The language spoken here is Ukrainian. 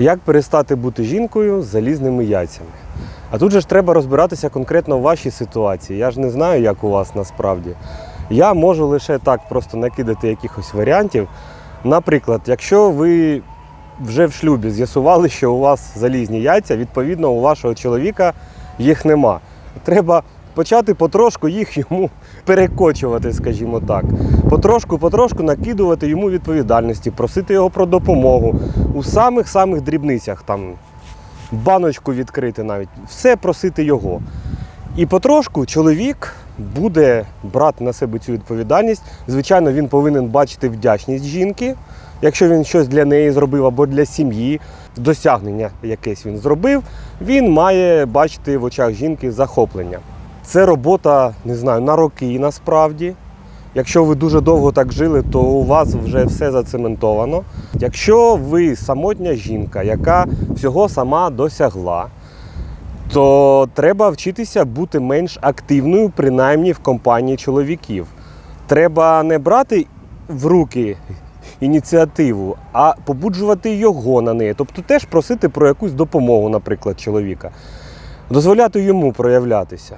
Як перестати бути жінкою з залізними яйцями? А тут же ж треба розбиратися конкретно в вашій ситуації. Я ж не знаю, як у вас насправді. Я можу лише так просто накидати якихось варіантів. Наприклад, якщо ви вже в шлюбі з'ясували, що у вас залізні яйця, відповідно, у вашого чоловіка їх нема. Треба почати потрошку їх йому перекочувати, скажімо так. Потрошку, потрошку накидувати йому відповідальності, просити його про допомогу у самих-самих дрібницях, там баночку відкрити навіть, все просити його. І потрошку чоловік буде брати на себе цю відповідальність. Звичайно, він повинен бачити вдячність жінки, якщо він щось для неї зробив або для сім'ї, досягнення якесь він зробив, він має бачити в очах жінки захоплення. Це робота, не знаю, на роки насправді. Якщо ви дуже довго так жили, то у вас вже все зацементовано. Якщо ви самотня жінка, яка всього сама досягла, то треба вчитися бути менш активною, принаймні в компанії чоловіків. Треба не брати в руки ініціативу, а побуджувати його на неї. Тобто теж просити про якусь допомогу, наприклад, чоловіка. Дозволяти йому проявлятися.